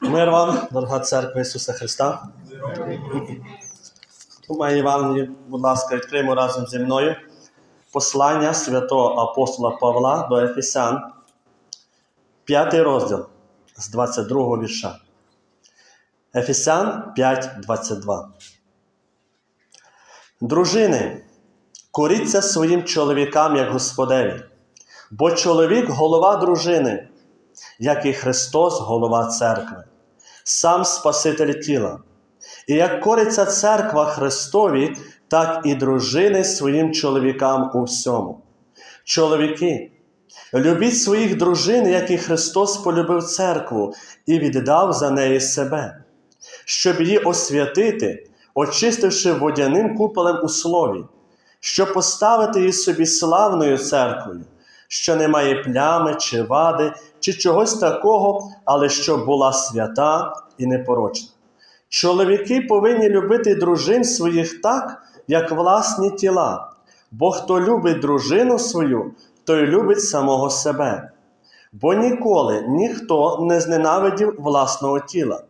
Мир вам, дорога церква Ісуса Христа. Думаю, Євангелії, будь ласка, відкриємо разом зі мною послання святого апостола Павла до Ефесян, п'ятий розділ з 22 вірша. Ефесян 5, 22. Дружини, коріться своїм чоловікам, як Господеві, бо чоловік голова дружини, як і Христос голова церкви, сам Спаситель тіла. І як кориться церква Христові, так і дружини своїм чоловікам у всьому. Чоловіки, любіть своїх дружин, як і Христос полюбив церкву і віддав за неї себе, щоб її освятити, очистивши водяним куполем у слові, щоб поставити її собі славною церквою, що не має плями чи вади, чи чогось такого, але щоб була свята і непорочна. Чоловіки повинні любити дружин своїх так, як власні тіла, бо хто любить дружину свою, той любить самого себе. Бо ніколи ніхто не зненавидів власного тіла,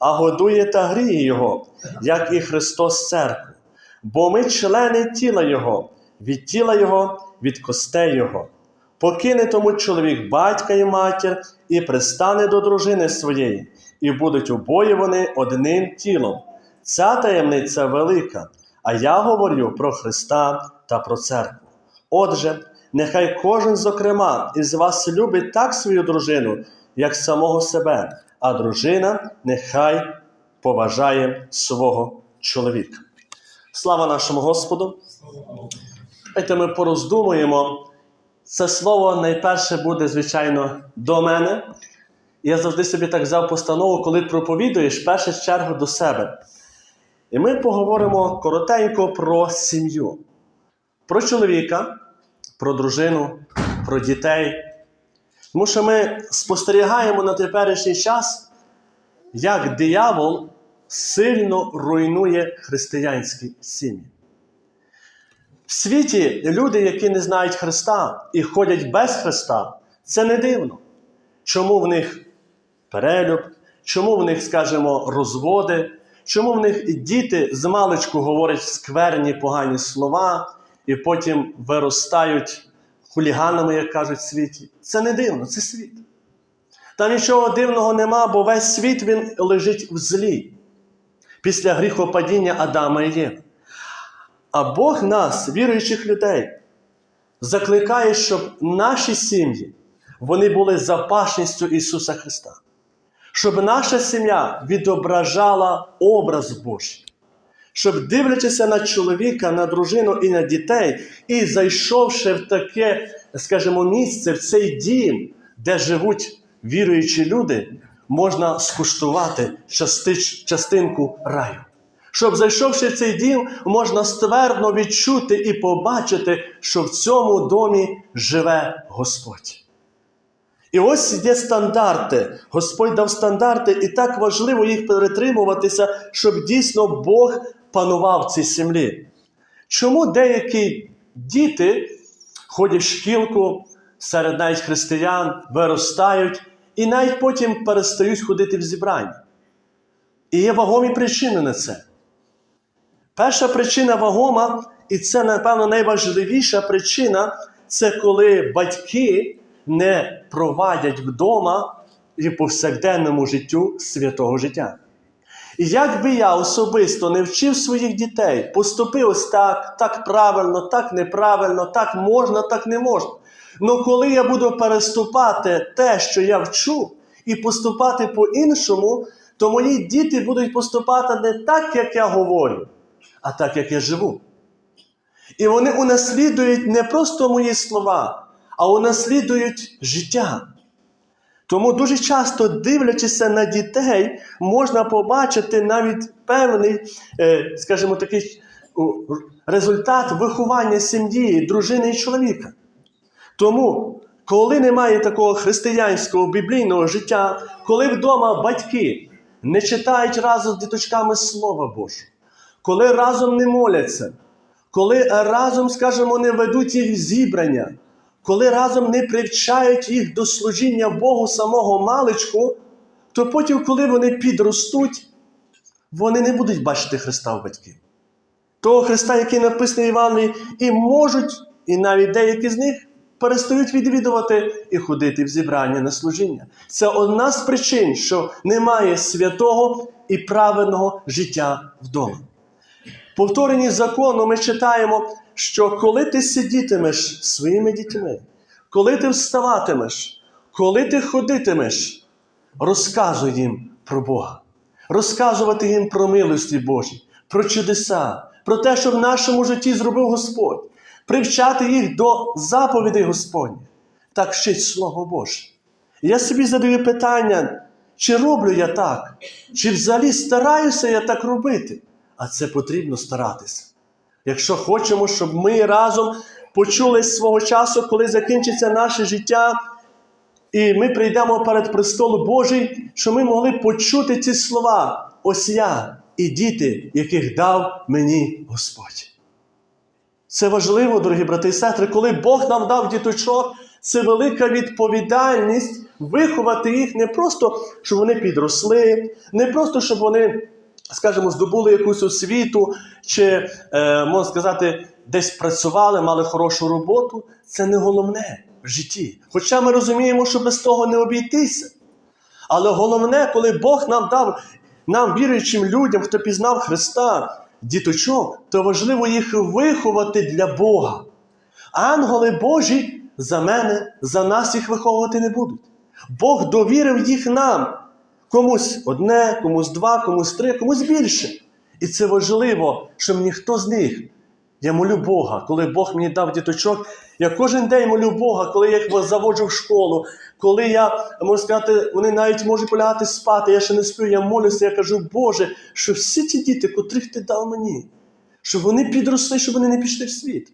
а годує та гріє його, як і Христос церкву. Бо ми члени тіла Його, від тіла Його, від костей Його. Покине тому чоловік батька і матір, і пристане до дружини своєї, і будуть обоє вони одним тілом. Ця таємниця велика, а я говорю про Христа та про церкву. Отже, нехай кожен, зокрема, із вас любить так свою дружину, як самого себе, а дружина нехай поважає свого чоловіка. Слава нашому Господу! Давайте ми пороздумуємо. Це слово найперше буде, звичайно, до мене. Я завжди собі так взяв постанову, коли проповідуєш, в першу чергу до себе. І ми поговоримо коротенько про сім'ю, про чоловіка, про дружину, про дітей. Тому що ми спостерігаємо на теперішній час, як диявол сильно руйнує християнські сім'ї. Світі люди, які не знають Христа і ходять без Христа, це не дивно. Чому в них перелюб, чому в них, скажімо, розводи, чому в них діти з маличку говорять скверні погані слова і потім виростають хуліганами, як кажуть в світі. Це не дивно, це світ. Там нічого дивного нема, бо весь світ він лежить в злі після гріхопадіння Адама і Єви. А Бог нас, віруючих людей, закликає, щоб наші сім'ї вони були запашністю Ісуса Христа. Щоб наша сім'я відображала образ Божий. Щоб, дивлячися на чоловіка, на дружину і на дітей, і зайшовши в таке, скажімо, місце, в цей дім, де живуть віруючі люди, можна скуштувати частинку раю. Щоб, зайшовши в цей дім, можна ствердно відчути і побачити, що в цьому домі живе Господь. І ось є стандарти. Господь дав стандарти, і так важливо їх перетримуватися, щоб дійсно Бог панував в цій землі. Чому деякі діти ходять в шкілку серед навіть християн, виростають і навіть потім перестають ходити в зібрання? І є вагомі причини на це. Перша причина вагома, і це, напевно, найважливіша причина це коли батьки не провадять вдома і повсякденному життю святого життя. І як би я особисто не вчив своїх дітей, поступив ось так, так правильно, так неправильно, так можна, так не можна. Но коли я буду переступати те, що я вчу, і поступати по-іншому, то мої діти будуть поступати не так, як я говорю, а так, як я живу. І вони унаслідують не просто мої слова, а унаслідують життя. Тому дуже часто, дивлячися на дітей, можна побачити навіть певний, е, скажімо, такий результат виховання сім'ї, дружини і чоловіка. Тому, коли немає такого християнського біблійного життя, коли вдома батьки не читають разом з діточками Слова Божого, коли разом не моляться, коли разом, скажімо, не ведуть їх зібрання, коли разом не привчають їх до служіння Богу самого маличку, то потім, коли вони підростуть, вони не будуть бачити Христа в батьків. Того Христа, який написаний в Івангелії, і можуть, і навіть деякі з них перестають відвідувати і ходити в зібрання на служіння. Це одна з причин, що немає святого і праведного життя вдома. Повторенні закону ми читаємо, що коли ти сидітимеш своїми дітьми, коли ти вставатимеш, коли ти ходитимеш, розказуй їм про Бога, розказувати їм про милості Божі, про чудеса, про те, що в нашому житті зробив Господь, привчати їх до заповідей Господніх. Так вчить Слово Боже. Я собі задаю питання, чи роблю я так, чи взагалі стараюся я так робити. А це потрібно старатися. Якщо хочемо, щоб ми разом почули свого часу, коли закінчиться наше життя, і ми прийдемо перед престол Божий, що ми могли почути ці слова: ось я і діти, яких дав мені Господь. Це важливо, дорогі брати і сестри, коли Бог нам дав діточок, це велика відповідальність виховати їх не просто, щоб вони підросли, не просто, щоб вони, скажімо, здобули якусь освіту, чи, е, можна сказати, десь працювали, мали хорошу роботу. Це не головне в житті. Хоча ми розуміємо, що без того не обійтися. Але головне, коли Бог нам дав нам, віруючим людям, хто пізнав Христа, діточок, то важливо їх виховати для Бога. Ангели Божі за мене, за нас їх виховувати не будуть. Бог довірив їх нам. Комусь одне, комусь два, комусь три, комусь більше. І це важливо, щоб ніхто з них. Я молю Бога, коли Бог мені дав діточок. Я кожен день молю Бога, коли я їх заводжу в школу, коли я, можу сказати, вони навіть можуть полягати спати, я ще не сплю, я молюся, я кажу, Боже, що всі ті діти, котрих ти дав мені, щоб вони підросли, щоб вони не пішли в світ.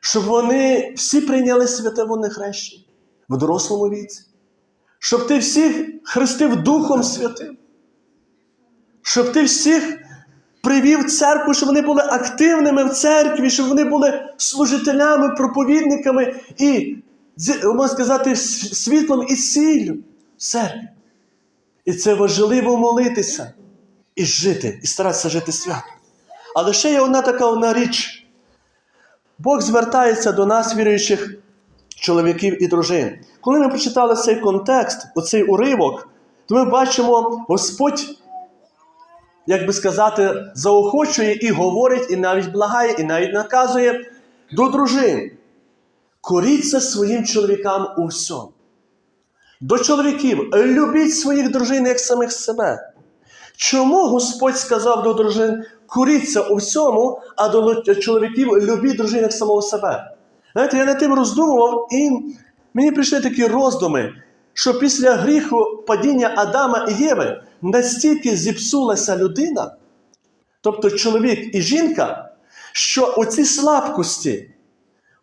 Щоб вони всі прийняли святе водне хрещення в дорослому віці. Щоб ти всіх хрестив Духом Святим. Щоб ти всіх привів церкву, щоб вони були активними в церкві, щоб вони були служителями, проповідниками і, можна сказати, світлом і сіллю в церкві. І це важливо молитися і жити, і старатися жити свято. Але ще є одна така одна річ. Бог звертається до нас, віруючих чоловіків і дружин. Коли ми прочитали цей контекст, оцей уривок, то ми бачимо, Господь як би сказати, заохочує і говорить, і навіть благає, і навіть наказує до дружин. Коріться своїм чоловікам у всьому. До чоловіків, любіть своїх дружин як самих себе. Чому Господь сказав до дружин, коріться у всьому, а до чоловіків любіть дружин як самого себе? Знаєте, я над тим роздумував, і мені прийшли такі роздуми, що після гріху падіння Адама і Єви настільки зіпсулася людина, тобто чоловік і жінка, що оці слабкості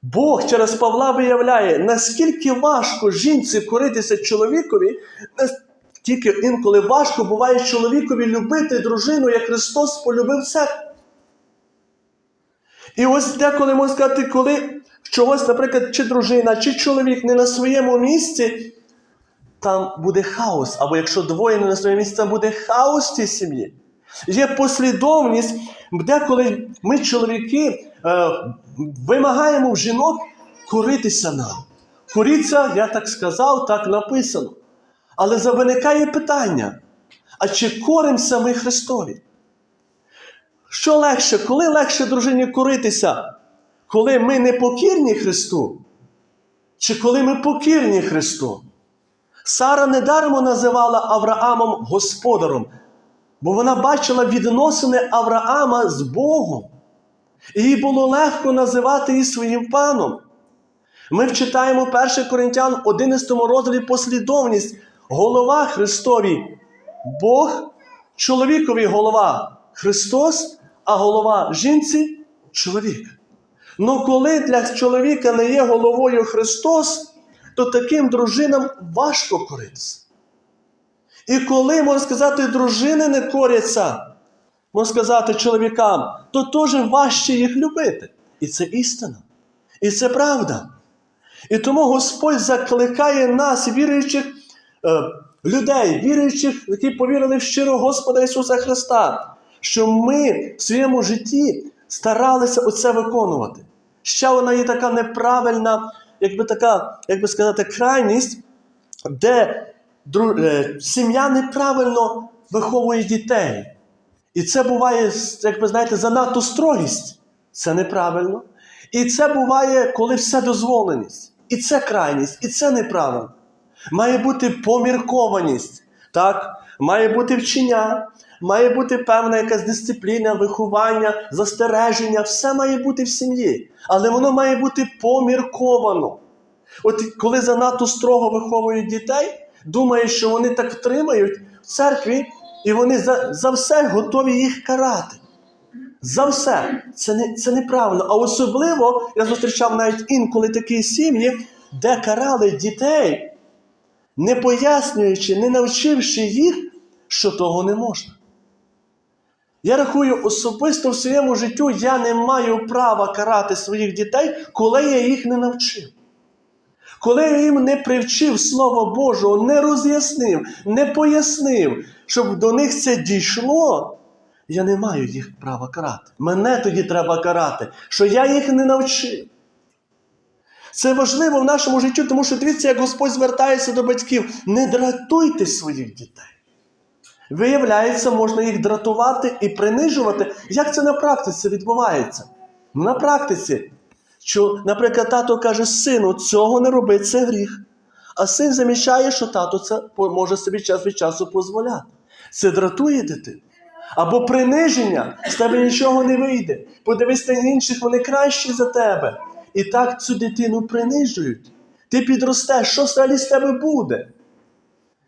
Бог через Павла виявляє, наскільки важко жінці коритися чоловікові, настільки інколи важко буває чоловікові любити дружину, як Христос полюбив церкву. І ось деколи можна сказати, коли чогось, наприклад, чи дружина, чи чоловік не на своєму місці, там буде хаос. Або якщо двоє не на своєму місці, там буде хаос в цій сім'ї. Є послідовність, деколи ми, чоловіки, е, вимагаємо в жінок коритися нам. Коріться, я так сказав, так написано. Але виникає питання: а чи коримося ми Христові? Що легше, коли легше дружині коритися? Коли ми не покірні Христу? Чи коли ми покірні Христу? Сара недармо називала Авраамом господаром, бо вона бачила відносини Авраама з Богом. І їй було легко називати її своїм паном. Ми вчитаємо 1 Коринтян 11 розділі послідовність голова Христові. Бог, чоловікові голова Христос, а голова жінці чоловік. Ну коли для чоловіка не є головою Христос, то таким дружинам важко коритися. І коли, можна сказати, дружини не коряться, можна сказати, чоловікам, то теж важче їх любити. І це істина. І це правда. І тому Господь закликає нас, віруючих, е, людей, віруючих, які повірили в щиро Господа Ісуса Христа, що ми в своєму житті старалися оце виконувати. Ще вона є така неправильна, якби така, як сказати, крайність, де е, сім'я неправильно виховує дітей. І це буває, як ви знаєте, занадто строгість. Це неправильно. І це буває, коли все дозволеність. І це крайність, і це неправильно. Має бути поміркованість, так? має бути вчення, має бути певна якась дисципліна, виховання, застереження, все має бути в сім'ї. Але воно має бути помірковано. От коли занадто строго виховують дітей, думають, що вони так втримають в церкві, і вони за, за все готові їх карати. За все. Це, не, це неправильно. А особливо я зустрічав навіть інколи такі сім'ї, де карали дітей, не пояснюючи, не навчивши їх, що того не можна. Я рахую, особисто в своєму життю я не маю права карати своїх дітей, коли я їх не навчив. Коли я їм не привчив Слова Божого, не роз'яснив, не пояснив, щоб до них це дійшло, я не маю їх права карати. Мене тоді треба карати, що я їх не навчив. Це важливо в нашому житті, тому що дивіться, як Господь звертається до батьків. Не дратуйте своїх дітей. Виявляється, можна їх дратувати і принижувати. Як це на практиці відбувається? Ну, На практиці, що, наприклад, тато каже, сину, цього не роби, це гріх. А син замічає, що тато це може собі час від часу дозволяти. Це дратує дитину. Або приниження, з тебе нічого не вийде. Подивись на інших, вони кращі за тебе. І так цю дитину принижують. Ти підростеш, що взагалі з тебе буде?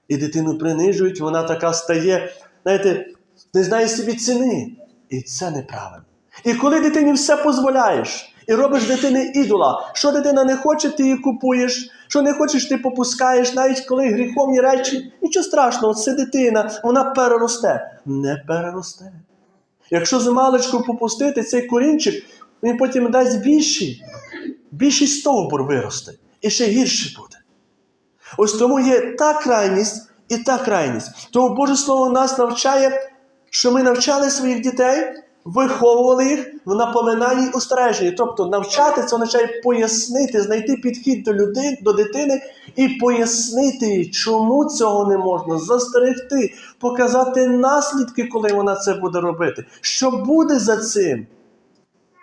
І дитину принижують, вона така стає, знаєте, не знає собі ціни. І це неправильно. І коли дитині все дозволяєш, і робиш дитини ідола, що дитина не хоче, ти її купуєш, що не хочеш, ти попускаєш, навіть коли гріховні речі, нічого страшного, це дитина, вона переросте. Не переросте. Якщо з маличку попустити цей корінчик, він потім дасть більший, більший стовбур виросте. І ще гірше буде. Ось тому є та крайність і та крайність. Тому Боже Слово нас навчає, що ми навчали своїх дітей, виховували їх в напоминанні і устереженні. Тобто навчати це означає пояснити, знайти підхід до людини, до дитини і пояснити їй, чому цього не можна, застерегти, показати наслідки, коли вона це буде робити. Що буде за цим?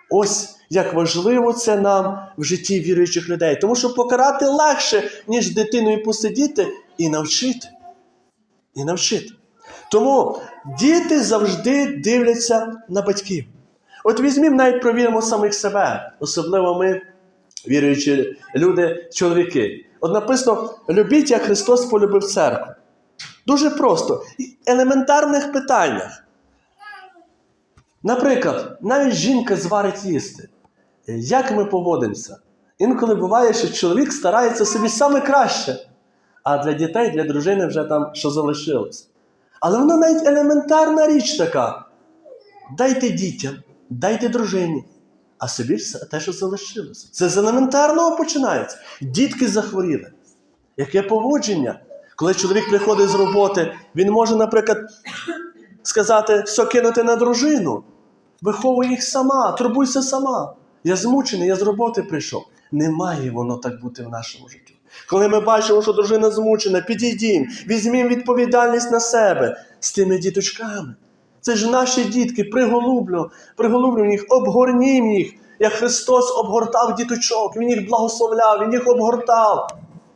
Ось як важливо це нам в житті віруючих людей. Тому що покарати легше, ніж дитиною посидіти і навчити. І навчити. Тому діти завжди дивляться на батьків. От візьмімо, навіть провіримо самих себе, особливо ми, віруючі люди, чоловіки. От написано: любіть, як Христос полюбив церкву. Дуже просто. І елементарних питаннях. Наприклад, навіть жінка зварить їсти. Як ми поводимося? Інколи буває, що чоловік старається собі саме краще, а для дітей, для дружини вже там що залишилось. Але вона навіть елементарна річ така. Дайте дітям, дайте дружині, а собі все те, що залишилося. Це з елементарного починається. Дітки захворіли. Яке поводження? Коли чоловік приходить з роботи, він може, наприклад, сказати, все кинути на дружину. Виховуй їх сама, турбуйся сама. Я змучений, я з роботи прийшов. Не має воно так бути в нашому житті. Коли ми бачимо, що дружина змучена, підійдімо, візьмімо відповідальність на себе з тими діточками. Це ж наші дітки, приголублю, приголублю їх, обгорнім їх, як Христос обгортав діточок, Він їх благословляв, Він їх обгортав,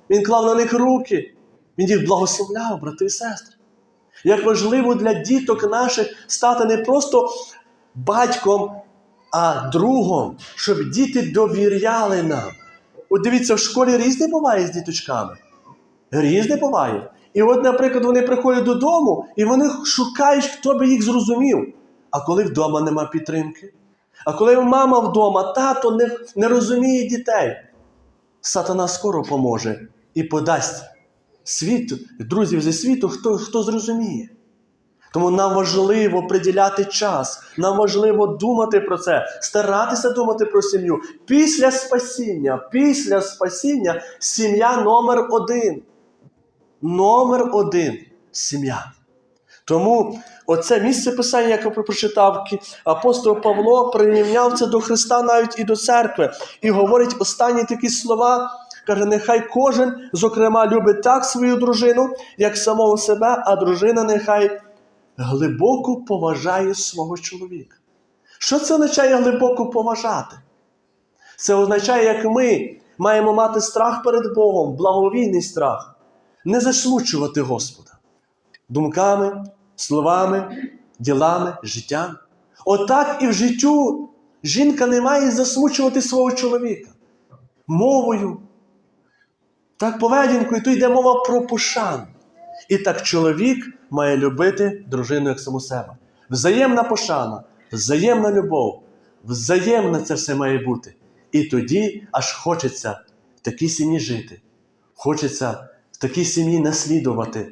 Він клав на них руки, Він їх благословляв, брати і сестри. Як важливо для діток наших стати не просто батьком, а другом, щоб діти довіряли нам. От дивіться, в школі різне буває з діточками. Різне буває. І от, наприклад, вони приходять додому і вони шукають, хто би їх зрозумів. А коли вдома нема підтримки, а коли мама вдома, тато не, не розуміє дітей, сатана скоро поможе і подасть світ, друзів зі світу, хто, хто зрозуміє. Тому нам важливо приділяти час, нам важливо думати про це, старатися думати про сім'ю. Після спасіння, після спасіння сім'я номер один. номер один сім'я. Тому оце місце писання, яке прочитав, апостол Павло прирівняв це до Христа навіть і до церкви, і говорить останні такі слова. Каже, нехай кожен, зокрема, любить так свою дружину, як самого себе, а дружина нехай глибоко поважає свого чоловіка. Що це означає глибоко поважати? Це означає, як ми маємо мати страх перед Богом, благовійний страх, не засмучувати Господа думками, словами, ділами, життям. Отак і в життю жінка не має засмучувати свого чоловіка мовою, так поведінкою, то йде мова про пошану. І так чоловік має любити дружину як саму себе. Взаємна пошана, взаємна любов, взаємне це все має бути. І тоді аж хочеться в такій сім'ї жити, хочеться в такій сім'ї наслідувати,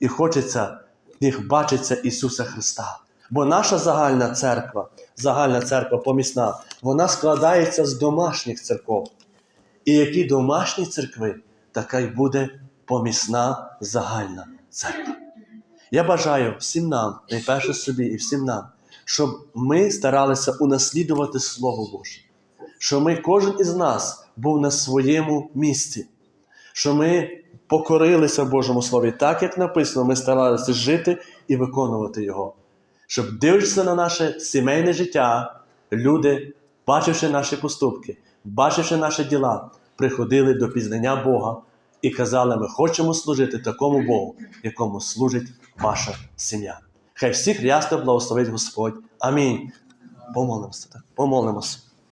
і хочеться в них бачиться Ісуса Христа. Бо наша загальна церква, загальна церква помісна, вона складається з домашніх церков. І які домашні церкви, така й буде помісна загальна церква. Я бажаю всім нам, найперше собі і всім нам, щоб ми старалися унаслідувати Слово Боже, щоб ми, кожен із нас був на своєму місці, що ми покорилися Божому Слові, так як написано, ми старалися жити і виконувати Його. Щоб дивлячися на наше сімейне життя, люди, бачивши наші поступки, бачивши наші діла, приходили до пізнання Бога і казали, ми хочемо служити такому Богу, якому служить ваша сім'я. Хай всіх рясно благословить Господь. Амінь. Помолимося. так? Помолимося.